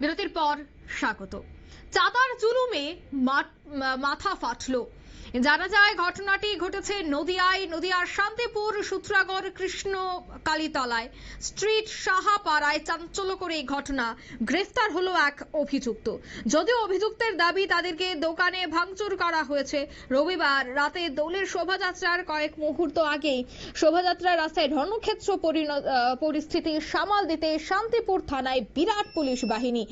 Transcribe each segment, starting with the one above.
বিরতির পর স্বাগত। চাঁদার জুলুমে মাথা ফাটলো। জানা যায়, ঘটনাটি ঘটেছে নদিয়ায়, নদিয়ার শান্তিপুর, সূত্রাগড়, কৃষ্ণ, কালীতলায়। স্ট্রিট সাহাপাড়ায় চাঞ্চল্যকর এই ঘটনা। গ্রেফতার হলো এক অভিযুক্ত। যদিও অভিযুক্তের দাবি তাদেরকে দোকানে ভাঙচুর করা হয়েছে, রবিবার রাতে দোলের শোভাযাত্রার কয়েক মুহূর্ত আগেই। শোভাযাত্রার রাস্তায় রণক্ষেত্র পরিস্থিতি সামাল দিতে শান্তিপুর থানায় বিরাট পুলিশ বাহিনী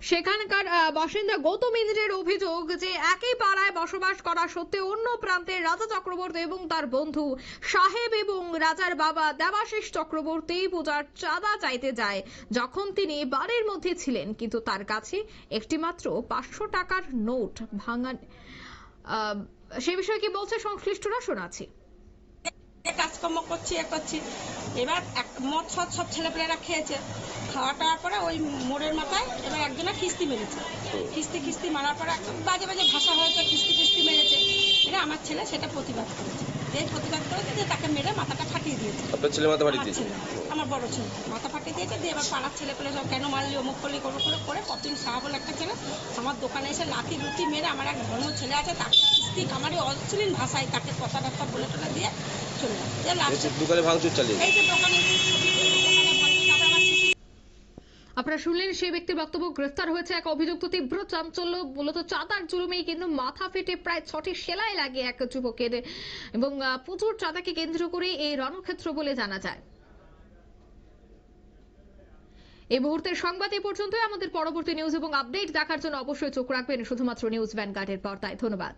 সেখানকার বাসিন্দা গৌতম ইন্দ্রের অভিযোগ যে একই পাড়ায় বসবাস করা সত্ত্বেও অন্য প্রান্তের রাজা চক্রবর্তী এবং তার বন্ধু সাহেব এবং রাজার বাবা দেবাশিস চক্রবর্তী পূজার চাঁদা চাইতে যায়, যখন তিনি বাড়ির মধ্যে ছিলেন। কিন্তু তার কাছে একটি মাত্র পাঁচশো টাকার নোট ভাঙা সে বিষয়ে কি বলছে সংশ্লিষ্টরা? শোনাচ্ছি। কাজকর্ম করছি, এ করছি। এবার মদ সব ছেলেপেলেরা খেয়েছে। খাওয়া টাওয়ার পরে ওই মোড়ের মাথায় এবার একজনা খিস্তি মেরেছে। কিস্তি কিস্তি মারার পরে একদম বাজে বাজে ভাষা হয়েছে কিস্তি কিস্তি মেরেছে। এটা আমার ছেলে সেটা প্রতিবাদ করেছে। এই প্রতিবাদ করেছে যে তাকে মেরে মাথাটা ফাটিয়ে দিয়েছে। আপনার ছেলে মাথা আমার দিয়েছে আমার বড় ছেলে মাথা ফাটিয়ে দিয়েছে। দিয়ে এবার পাড়ার ছেলে পেলে সব কেন মারলি অমুক করলি করে করে করে কতদিন শাহ বলে একটা ছেলে আমার দোকানে এসে লাঠি লুটি মেরে আমার এক ধর্ম ছেলে আছে তাকে কিস্তি কামারে অশ্লীল ভাষায় তাকে কথা বার্তা বলে টলে দিয়ে চলে যায় যে দোকানে ভাঙচুর চালিয়ে এই যে দোকানে দোকানে ভাঙচুর, তারপরে আমার CCTV আপনারা শুনলেন সেই ব্যক্তির বক্তব্য, গ্রেফতার হয়েছে এক অভিযুক্ত তীব্র চাঞ্চল্য, মূলত চাঁদার জুলুমেই কিন্তু মাথা ফেটে প্রায় ছটি সেলাই লাগে এক যুবকের। এবং প্রচুর চাঁদাকে কেন্দ্র করে এই রণক্ষেত্র বলে জানা যায়। এই মুহূর্তের সংবাদ এই পর্যন্তই। আমাদের পরবর্তী নিউজ এবং আপডেট দেখার জন্য অবশ্যই চোখ রাখবেন শুধুমাত্র নিউজ ভ্যানগার্ডের পর্দায়। ধন্যবাদ।